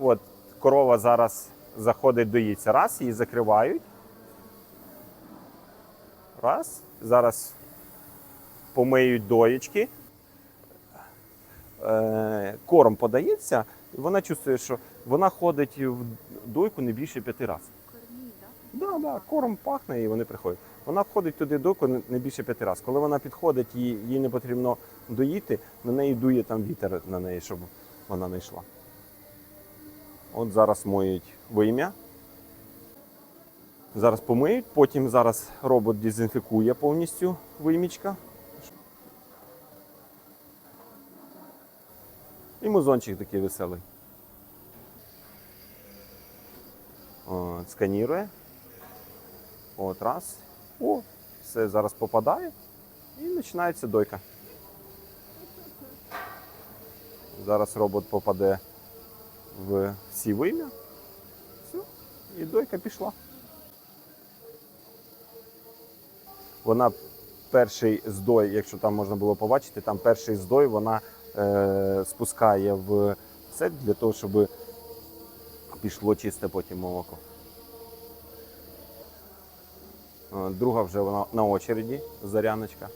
От корова зараз заходить доїться. Раз, її закривають. Раз. Зараз помиють доєчки. Е, корм подається, і вона чувствує, що вона ходить в дойку не більше п'яти разів. Да, да, корм пахне і вони приходять. Вона входить туди доку не- не більше п'яти разів. Коли вона підходить, їй, їй не потрібно доїти, на неї дує там вітер на неї, щоб вона не йшла. От зараз моють вим'я. Зараз помиють, потім зараз робот дезінфікує повністю вимічка. І музончик такий веселий. От, сканірує. От раз. О, все зараз попадає. І починається дойка. Зараз робот попаде в всі вим'я. Все, і дойка пішла. Вона перший здой, якщо там можна було побачити, там перший здой вона е, спускає в це для того, щоб пішло чисте потім молоко. Е, Друга вже вона на очереді, заряночка.